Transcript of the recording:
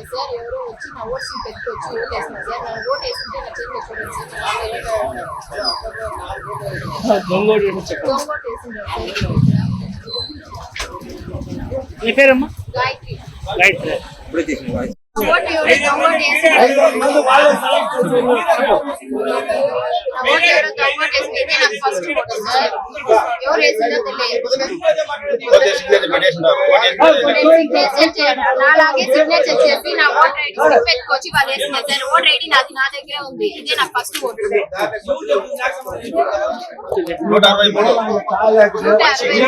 వేయలేదు సార్ ఎవరో వచ్చి నా ఓటు స్లిప్ ఎత్తుకొచ్చి ఓటు వేసినారు సార్. నా ఓటు వేసుకుంటే నా చేతిలో చూడండి సార్? వేసిండ్రు పేరమ్మా? గాయత్రి. ఇప్పుడే తీసిన ఓటు ఎవరో దొంగ ఓటు నా ఓటు ఓటు వేసింది ఇదే నాకు ఫస్ట్ ఓటు సార్ ఎవరు వేసిందో తెలియదు. సిగ్నేచర్ చేయాలి? నాలాగే సిగ్నేచర్ చేసి నా ఓటర్ ఐడి స్లిప్ ఎత్తుకొచ్చి వాళ్ళు వేసినారు సార్ ఓటర్ ఐడి నాది నా దగ్గరే ఉంది. ఇదే నాకు ఫస్ట్ ఓటు నూట అరవై మూడు. నూట అరవై